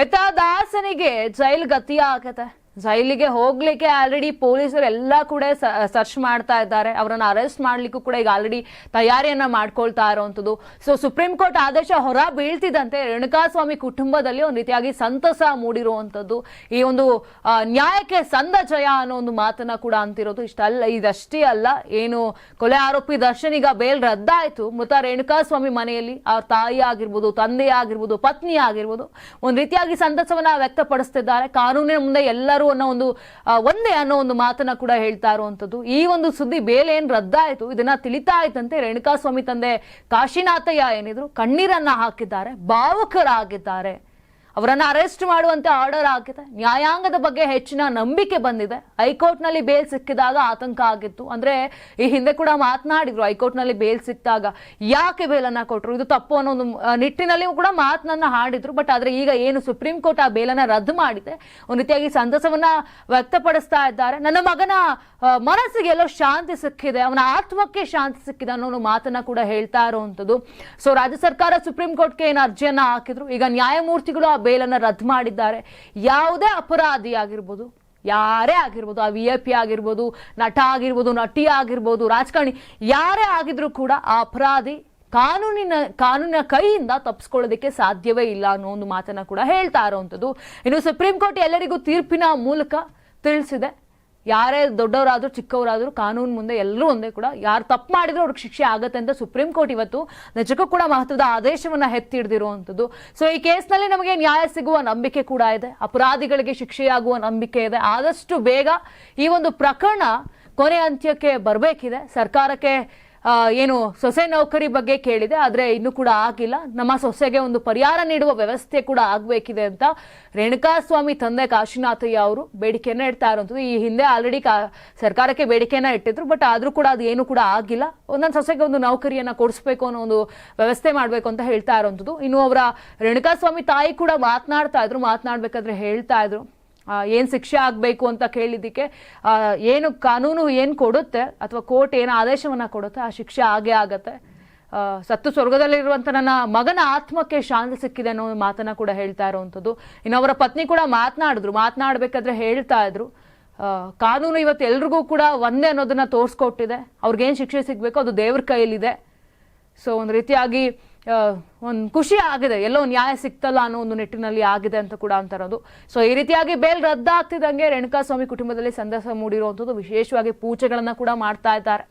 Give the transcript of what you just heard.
ಆಯ್ತಾ ದಾಸನಿಗೆ ಜೈಲ್ ಗತಿ ಆಗತ್ತೆ ಜೈಲಿಗೆ ಹೋಗ್ಲಿಕ್ಕೆ ಆಲ್ರೆಡಿ ಪೊಲೀಸರು ಎಲ್ಲ ಕೂಡ ಸರ್ಚ್ ಮಾಡ್ತಾ ಇದ್ದಾರೆ. ಅವರನ್ನ ಅರೆಸ್ಟ್ ಮಾಡ್ಲಿಕ್ಕೂ ಕೂಡ ಈಗ ಆಲ್ರೆಡಿ ತಯಾರಿಯನ್ನ ಮಾಡ್ಕೊಳ್ತಾ ಇರುವಂತದ್ದು ಸೊ ಸುಪ್ರೀಂ ಕೋರ್ಟ್ ಆದೇಶ ಹೊರ ಬೀಳ್ತಿದ್ದಂತೆ ರೇಣುಕಾಸ್ವಾಮಿ ಕುಟುಂಬದಲ್ಲಿ ಒಂದು ರೀತಿಯಾಗಿ ಸಂತಸ ಮೂಡಿರುವಂತದ್ದು ಈ ಒಂದು ನ್ಯಾಯಕ್ಕೆ ಸಂದ ಜಯ ಅನ್ನೋ ಒಂದು ಮಾತನ್ನ ಕೂಡ ಅಂತಿರೋದು. ಇಷ್ಟಲ್ಲ, ಇದಷ್ಟೇ ಅಲ್ಲ, ಏನು ಕೊಲೆ ಆರೋಪಿ ದರ್ಶನ್ ಈಗ ಬೇಲ್ ರದ್ದಾಯ್ತು. ಮೃತ ರೇಣುಕಾಸ್ವಾಮಿ ಮನೆಯಲ್ಲಿ ಅವ್ರ ತಾಯಿ ಆಗಿರ್ಬೋದು, ತಂದೆ ಆಗಿರ್ಬೋದು, ಪತ್ನಿ ಆಗಿರ್ಬೋದು, ಒಂದು ರೀತಿಯಾಗಿ ಸಂತಸವನ್ನ ವ್ಯಕ್ತಪಡಿಸ್ತಿದ್ದಾರೆ. ಕಾನೂನಿನ ಮುಂದೆ ಎಲ್ಲರೂ ಅನ್ನೋ ಒಂದು ಒಂದೇ ಅನ್ನೋ ಒಂದು ಮಾತನ್ನ ಕೂಡ ಹೇಳ್ತಾ ಇರುವಂತದ್ದು ಈ ಒಂದು ಸುದ್ದಿ ಬೇಲೆ ಏನ್ ರದ್ದಾಯ್ತು, ಇದನ್ನ ತಿಳಿತಾ ಆಯ್ತಂತೆ ರೇಣುಕಾಸ್ವಾಮಿ ತಂದೆ ಕಾಶಿನಾಥಯ್ಯ ಏನಿದ್ರು, ಕಣ್ಣೀರನ್ನ ಹಾಕಿದ್ದಾರೆ, ಭಾವುಕರಾಗಿದ್ದಾರೆ. ಅವರನ್ನ ಅರೆಸ್ಟ್ ಮಾಡುವಂತೆ ಆರ್ಡರ್ ಆಗಿದೆ ನ್ಯಾಯಾಂಗದ ಬಗ್ಗೆ ಹೆಚ್ಚಿನ ನಂಬಿಕೆ ಬಂದಿದೆ. ಹೈಕೋರ್ಟ್ನಲ್ಲಿ ಬೇಲ್ ಸಿಕ್ಕಿದಾಗ ಆತಂಕ ಆಗಿತ್ತು. ಅಂದ್ರೆ ಈ ಹಿಂದೆ ಕೂಡ ಮಾತನಾಡಿದ್ರು ಹೈಕೋರ್ಟ್ನಲ್ಲಿ ಬೇಲ್ ಸಿಕ್ಕಿದಾಗ ಯಾಕೆ ಬೇಲನ್ನು ಕೊಟ್ಟರು ಇದು ತಪ್ಪು ಅನ್ನೋ ಒಂದು ನಿಟ್ಟಿನಲ್ಲಿ ಕೂಡ ಮಾತನ್ನ ಹಾಡಿದ್ರು. ಬಟ್ ಆದ್ರೆ ಈಗ ಏನು ಸುಪ್ರೀಂ ಕೋರ್ಟ್ ಆ ಬೇಲನ್ನ ರದ್ದು ಮಾಡಿದೆ. ಒಂದು ರೀತಿಯಾಗಿ ಸಂತಸವನ್ನ ವ್ಯಕ್ತಪಡಿಸ್ತಾ ಇದ್ದಾರೆ. ನನ್ನ ಮಗನ ಮನಸ್ಸಿಗೆ ಎಲ್ಲೋ ಶಾಂತಿ ಸಿಕ್ಕಿದೆ. ಅವನ ಆತ್ಮಕ್ಕೆ ಶಾಂತಿ ಸಿಕ್ಕಿದೆ ಅನ್ನೋ ಒಂದು ಮಾತನ್ನ ಕೂಡ ಹೇಳ್ತಾ ಇರುವಂತದ್ದು. ಸೊ ರಾಜ್ಯ ಸರ್ಕಾರ ಸುಪ್ರೀಂ ಕೋರ್ಟ್ಗೆ ಏನು ಅರ್ಜಿಯನ್ನ ಹಾಕಿದ್ರು? ಈಗ ನ್ಯಾಯಮೂರ್ತಿಗಳು ಬೇಲನ್ನ ರದ್ದು ಮಾಡಿದ್ದಾರೆ. ಯಾವುದೇ ಅಪರಾಧಿ ಆಗಿರ್ಬೋದು, ಯಾರೇ ಆಗಿರ್ಬೋದು, ಆ ವಿ ಎ ಪಿ ಆಗಿರ್ಬೋದು, ನಟ ಆಗಿರ್ಬೋದು, ನಟಿ ಆಗಿರ್ಬೋದು, ರಾಜಕಾರಣಿ, ಯಾರೇ ಆಗಿದ್ರೂ ಕೂಡ ಆ ಅಪರಾಧಿ ಕಾನೂನಿನ ಕಾನೂನಿನ ಕೈಯಿಂದ ತಪ್ಪಿಸ್ಕೊಳ್ಳೋದಕ್ಕೆ ಸಾಧ್ಯವೇ ಇಲ್ಲ ಅನ್ನೋ ಒಂದು ಮಾತನ್ನ ಕೂಡ ಹೇಳ್ತಾ ಇರೋವಂಥದ್ದು. ಇನ್ನು ಸುಪ್ರೀಂ ಕೋರ್ಟ್ ಎಲ್ಲರಿಗೂ ತೀರ್ಪಿನ ಮೂಲಕ ತಿಳಿಸಿದೆ. ಯಾರೇ ದೊಡ್ಡವರಾದರೂ, ಚಿಕ್ಕವರಾದರೂ, ಕಾನೂನು ಮುಂದೆ ಎಲ್ಲರೂ ಒಂದೇ ಕೂಡ, ಯಾರು ತಪ್ಪು ಮಾಡಿದ್ರು ಅವ್ರಿಗೆ ಶಿಕ್ಷೆ ಆಗುತ್ತೆ ಅಂತ ಸುಪ್ರೀಂ ಕೋರ್ಟ್ ಇವತ್ತು ನಿಜಕ್ಕೂ ಕೂಡ ಮಹತ್ವದ ಆದೇಶವನ್ನು ಎತ್ತಿಡ್ದಿರುವಂಥದ್ದು ಸೊ ಈ ಕೇಸ್ನಲ್ಲಿ ನಮಗೆ ನ್ಯಾಯ ಸಿಗುವ ನಂಬಿಕೆ ಕೂಡ ಇದೆ. ಅಪರಾಧಿಗಳಿಗೆ ಶಿಕ್ಷೆಯಾಗುವ ನಂಬಿಕೆ ಇದೆ. ಆದಷ್ಟು ಬೇಗ ಈ ಒಂದು ಪ್ರಕರಣ ಕೊನೆ ಅಂತ್ಯಕ್ಕೆ ಬರಬೇಕಿದೆ. ಸರ್ಕಾರಕ್ಕೆ ಏನು ಸೊಸೆ ನೌಕರಿ ಬಗ್ಗೆ ಕೇಳಿದೆ, ಆದರೆ ಇನ್ನೂ ಕೂಡ ಆಗಿಲ್ಲ. ನಮ್ಮ ಸೊಸೆಗೆ ಒಂದು ಪರಿಹಾರ ನೀಡುವ ವ್ಯವಸ್ಥೆ ಕೂಡ ಆಗಬೇಕಿದೆ ಅಂತ ರೇಣುಕಾಸ್ವಾಮಿ ತಂದೆ ಕಾಶಿನಾಥಯ್ಯ ಅವರು ಬೇಡಿಕೆಯನ್ನು ಇಡ್ತಾ ಇರುವಂಥದ್ದು ಈ ಹಿಂದೆ ಆಲ್ರೆಡಿ ಕಾ, ಸರ್ಕಾರಕ್ಕೆ ಬೇಡಿಕೆಯನ್ನು ಇಟ್ಟಿದ್ರು ಬಟ್ ಆದರೂ ಕೂಡ ಅದು ಏನು ಕೂಡ ಆಗಿಲ್ಲ. ಒಂದೊಂದು ಸೊಸೆಗೆ ಒಂದು ನೌಕರಿಯನ್ನು ಕೊಡಿಸ್ಬೇಕು ಅನ್ನೋ ಒಂದು ವ್ಯವಸ್ಥೆ ಮಾಡಬೇಕು ಅಂತ ಹೇಳ್ತಾ ಇರುವಂಥದ್ದು ಇನ್ನು ಅವರ ರೇಣುಕಾಸ್ವಾಮಿ ತಾಯಿ ಕೂಡ ಮಾತನಾಡ್ತಾ ಇದ್ರು, ಮಾತನಾಡ್ಬೇಕಾದ್ರೆ ಹೇಳ್ತಾ ಇದ್ರು. ಏನ್ ಶಿಕ್ಷೆ ಆಗಬೇಕು ಅಂತ ಕೇಳಿದ್ದಕ್ಕೆ ಏನು ಕಾನೂನು ಏನು ಕೊಡುತ್ತೆ ಅಥವಾ ಕೋರ್ಟ್ ಏನು ಆದೇಶವನ್ನ ಕೊಡುತ್ತೆ, ಆ ಶಿಕ್ಷೆ ಆಗೇ ಆಗತ್ತೆ. ಸತ್ತು ಸ್ವರ್ಗದಲ್ಲಿರುವಂತ ನನ್ನ ಮಗನ ಆತ್ಮಕ್ಕೆ ಶಾಂತಿ ಸಿಕ್ಕಿದೆ ಅನ್ನೋ ಮಾತನ್ನ ಕೂಡ ಹೇಳ್ತಾ ಇರುವಂಥದ್ದು. ಇನ್ನು ಅವರ ಪತ್ನಿ ಕೂಡ ಮಾತನಾಡಿದ್ರು. ಮಾತನಾಡ್ಬೇಕಾದ್ರೆ ಹೇಳ್ತಾ ಇದ್ರು. ಕಾನೂನು ಇವತ್ತು ಎಲ್ರಿಗೂ ಕೂಡ ಒಂದೇ ಅನ್ನೋದನ್ನ ತೋರಿಸ್ಕೊಟ್ಟಿದೆ. ಅವ್ರಿಗೇನು ಶಿಕ್ಷೆ ಸಿಗಬೇಕು? ಅದು ದೇವ್ರ ಕೈಯಲ್ಲಿದೆ. ಸೊ ಒಂದು ರೀತಿಯಾಗಿ ಒಂದು ಖುಷಿ ಆಗಿದೆ. ಎಲ್ಲೋ ನ್ಯಾಯ ಸಿಕ್ತಲ್ಲ ಅನ್ನೋ ಒಂದು ನಿಟ್ಟಿನಲ್ಲಿ ಆಗಿದೆ ಅಂತ ಕೂಡ ಅಂತಾರದು. ಸೊ ಈ ರೀತಿಯಾಗಿ ಬೇಲ್ ರದ್ದಾಗ್ತಿದ್ದಂಗೆ ರೇಣುಕಾಸ್ವಾಮಿ ಕುಟುಂಬದಲ್ಲಿ ಸಂದಸ ಮೂಡಿರುವಂಥದ್ದು ವಿಶೇಷವಾಗಿ ಪೂಜೆಗಳನ್ನು ಕೂಡ ಮಾಡ್ತಾ ಇದ್ದಾರೆ.